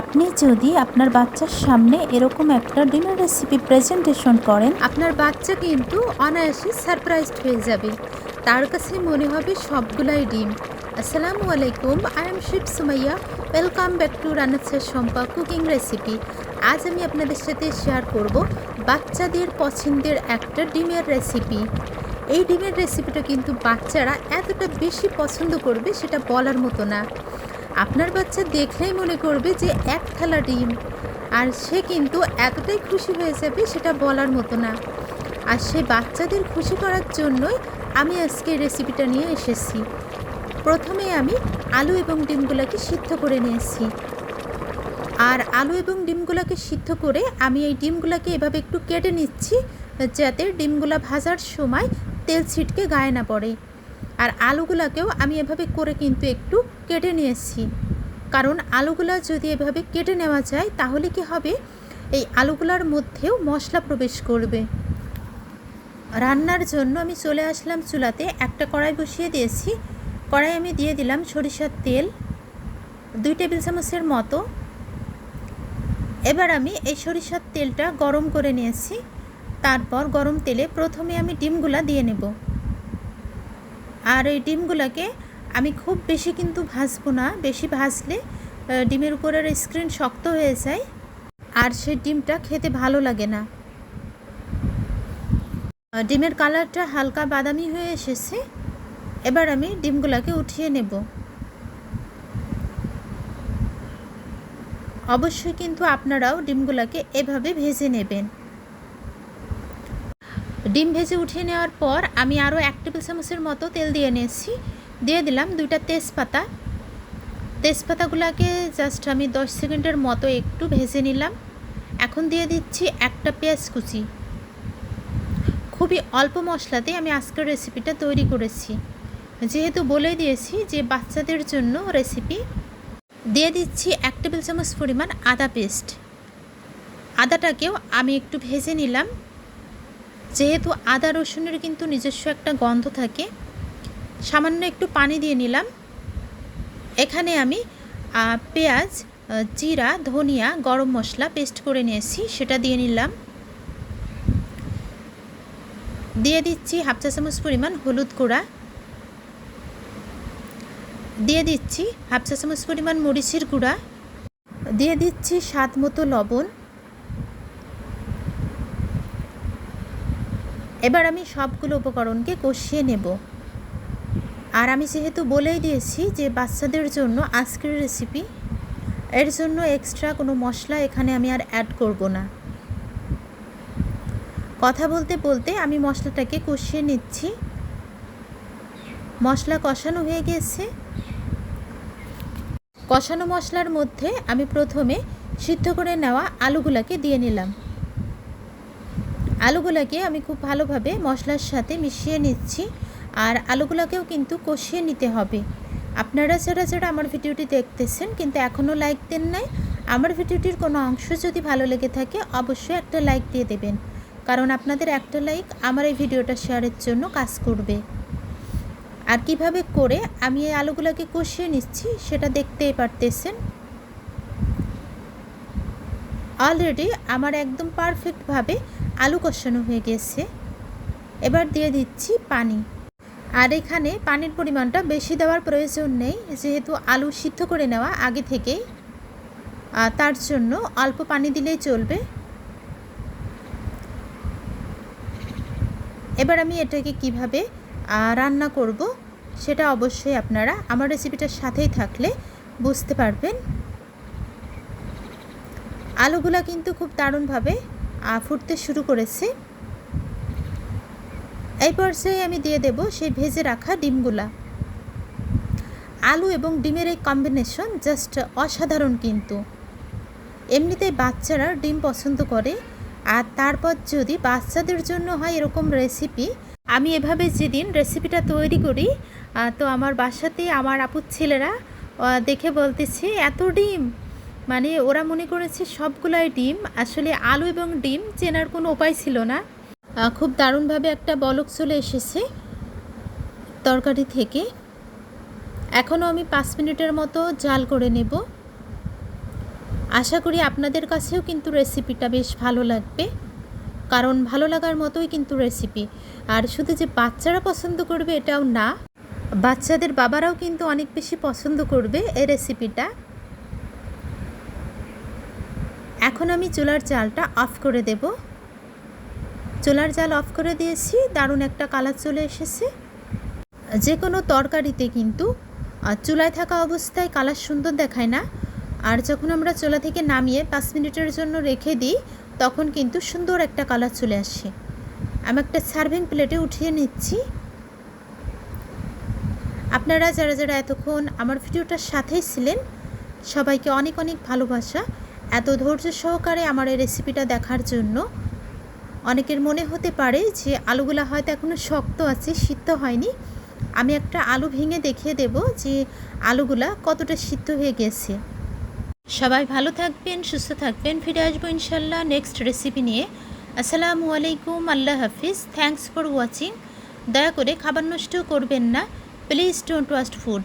আপনি যদি আপনার বাচ্চার সামনে এরকম একটা ডিনার রেসিপি প্রেজেন্টেশন করেন, আপনার বাচ্চা কিন্তু অনায়াসে সারপ্রাইজড হয়ে যাবে। তার কাছে মনে হবে সবগুলাই ডিম। আসসালামু আলাইকুম I am Shiba Sumaiya welcome back to রানাচ্ছার Sampa cooking recipe আজ আমি আপনাদের সাথে শেয়ার করব বাচ্চাদের পছন্দের একটা ডিমের রেসিপি এই ডিমের রেসিপিটা কিন্তু বাচ্চারা এতটা বেশি পছন্দ করবে সেটা বলার মতো না। আপনার বাচ্চা দেখলেই মনে করবে যে এক থালা ডিম। আর সে কিন্তু এতটাই খুশি হয়ে যাবে সেটা বলার মতো না। আর সে বাচ্চাদের খুশি করার জন্যই আমি আজকে রেসিপিটা নিয়ে এসেছি। প্রথমে আমি আলু এবং ডিমগুলোকে সিদ্ধ করে নিয়েছি। আর আলু এবং ডিমগুলোকে সিদ্ধ করে আমি এই ডিমগুলোকে এভাবে একটু কেটে নিচ্ছি, যাতে ডিমগুলো ভাজার সময় তেল ছিটকে গায়ে না পড়ে। আর আলুগুলোকেও আমি এভাবে করে কিন্তু একটু কেটে নিয়েছি কারণ আলুগুলো যদি এভাবে কেটে নেওয়া যায়, তাহলে কি হবে? এই আলুগুলোর মধ্যেও মশলা প্রবেশ করবে। রান্নার জন্য আমি চলে আসলাম চুলাতে। একটা কড়াই বসিয়ে দিয়েছি। কড়াই আমি দিয়ে দিলাম সরিষার তেল, দুই টেবিল চামচের মতো। এবার আমি এই সরিষার তেলটা গরম করে নিয়েছি। তারপর গরম তেলে প্রথমে আমি ডিমগুলা দিয়ে নেব। আর এই ডিমগুলোকে আমি খুব বেশি কিন্তু ভাজবো না, বেশি ভাজলে ডিমের উপরের স্ক্রিন শক্ত হয়ে যায় আর সেই ডিমটা খেতে ভালো লাগে না। ডিমের কালারটা হালকা বাদামি হয়ে এসেছে, এবার আমি ডিমগুলোকে উঠিয়ে নেব। অবশ্যই কিন্তু আপনারাও ডিমগুলোকে এভাবে ভেজে নেবেন। ডিম ভেজে উঠিয়ে নেওয়ার পর আমি আরও এক টেবিল চামচের মতো তেল দিয়ে নিয়েছি। দিয়ে দিলাম দুইটা তেজপাতা। তেজপাতাগুলোকে জাস্ট আমি দশ সেকেন্ডের মতো একটু ভেজে নিলাম। এখন দিয়ে দিচ্ছি একটা পেঁয়াজ কুচি। খুবই অল্প মশলাতে আমি আজকের রেসিপিটা তৈরি করেছি। যেহেতু বলে দিয়েছি যে বাচ্চাদের জন্য রেসিপি দিয়ে দিচ্ছি এক টেবিল চামচ পরিমাণ আদা পেস্ট আদাটাকেও আমি একটু ভেজে নিলাম। যেহেতু আদা রসুনের কিন্তু নিজস্ব একটা গন্ধ থাকে, সামান্য একটু পানি দিয়ে নিলাম। এখানে আমি পেঁয়াজ জিরা, ধনিয়া, গরম মশলা পেস্ট করে নিয়েছি, সেটা দিয়ে নিলাম। দিয়ে দিচ্ছি হাফ চা চামচ পরিমাণ হলুদ গুঁড়া। দিয়ে দিচ্ছি হাফ চা চামচ পরিমাণ মরিচের গুঁড়া। দিয়ে দিচ্ছি স্বাদ মতো লবণ। এবার আমি সবগুলো উপকরণকে কষিয়ে নেব। আর আমি যেহেতু বলেই দিয়েছি যে বাচ্চাদের জন্য আজকের রেসিপি এর জন্য এক্সট্রা কোনো মশলা এখানে আমি আর অ্যাড করব না। কথা বলতে বলতে আমি মশলাটাকে কষিয়ে নিচ্ছি। মশলা কষানো হয়ে গেছে। কষানো মশলার মধ্যে আমি প্রথমে সিদ্ধ করে নেওয়া আলুগুলাকে দিয়ে নিলাম। আলুগুলোকে আমি খুব ভালোভাবে মশলার সাথে মিশিয়ে নিচ্ছি। আর আলুগুলোকেও কিন্তু কষিয়ে নিতে হবে। আপনারা যারা যারা আমার ভিডিওটি দেখতেছেন কিন্তু এখনও লাইক দেন নাই, আমার ভিডিওটির কোনো অংশ যদি ভালো লেগে থাকে অবশ্যই একটা লাইক দিয়ে দেবেন। কারণ আপনাদের একটা লাইক আমার এই ভিডিওটা শেয়ারের জন্য কাজ করবে। আর কীভাবে করে আমি এই আলুগুলোকে কষিয়ে নিচ্ছি সেটা দেখতেই পারতেছেন। অলরেডি আমার একদম পারফেক্টভাবে আলু কষানো হয়ে গেছে। এবার দিয়ে দিচ্ছি পানি। আর এখানে পানির পরিমাণটা বেশি দেওয়ার প্রয়োজন নেই, যেহেতু আলু সিদ্ধ করে নেওয়া আগে থেকেই। তার জন্য অল্প পানি দিলেই চলবে। এবার আমি এটাকে কীভাবে রান্না করব সেটা অবশ্যই আপনারা আমার রেসিপিটার সাথেই থাকলে বুঝতে পারবেন। আলুগুলা কিন্তু খুব দারুণভাবে ফুটতে শুরু করেছে। এই পর্যায়ে আমি দিয়ে দেব সেই ভেজে রাখা ডিমগুলা। আলু এবং ডিমের এই কম্বিনেশন জাস্ট অসাধারণ কিন্তু। এমনিতেই বাচ্চারা ডিম পছন্দ করে, আর তারপর যদি বাচ্চাদের জন্য হয় এরকম রেসিপি আমি এভাবে যেদিন রেসিপিটা তৈরি করি তো আমার বাসাতে আমার আপুর ছেলেরা দেখে বলতেছে, এত ডিম মানে ওরা মনে করেছে সবগুলাই ডিম। আসলে আলু এবং ডিম চেনার কোনো উপায় ছিল না। খুব দারুণভাবে একটা বলক চলে এসেছে তরকারি থেকে। এখনও আমি পাঁচ মিনিটের মতো জাল করে নেব। আশা করি আপনাদের কাছেও কিন্তু রেসিপিটা বেশ ভালো লাগবে। কারণ ভালো লাগার মতোই কিন্তু রেসিপি। আর শুধু যে বাচ্চারা পছন্দ করবে এটাও না, বাচ্চাদের বাবারাও কিন্তু অনেক বেশি পছন্দ করবে এই রেসিপিটা। এখন আমি চুলার জালটা অফ করে দেব। চুলার জাল অফ করে দিয়েছি, দারুণ একটা কালার চলে এসেছে। যে কোনো তরকারিতে কিন্তু চুলায় থাকা অবস্থায় কালার সুন্দর দেখায় না। আর যখন আমরা চুলা থেকে নামিয়ে পাঁচ মিনিটের জন্য রেখে দিই, তখন কিন্তু সুন্দর একটা কালার চলে আসে। আমি একটা সার্ভিং প্লেটে উঠিয়ে নিচ্ছি। আপনারা যারা যারা এতক্ষণ আমার ভিডিওটার সাথেই ছিলেন, সবাইকে অনেক অনেক ভালোবাসা। এত ধৈর্য সহকারে আমার এই রেসিপিটা দেখার জন্য। অনেকের মনে হতে পারে যে আলুগুলা হয়তো এখনও শক্ত আছে, সিদ্ধ হয়নি। আমি একটা আলু ভেঙে দেখিয়ে দেব যে আলুগুলা কতটা সিদ্ধ হয়ে গেছে। সবাই ভালো থাকবেন, সুস্থ থাকবেন। ফিরে আসব ইনশাল্লাহ নেক্সট রেসিপি নিয়ে। আসসালামু আলাইকুম, আল্লাহ হাফিজ। থ্যাংকস ফর ওয়াচিং দয়া করে খাবার নষ্ট করবেন না। Please don't waste food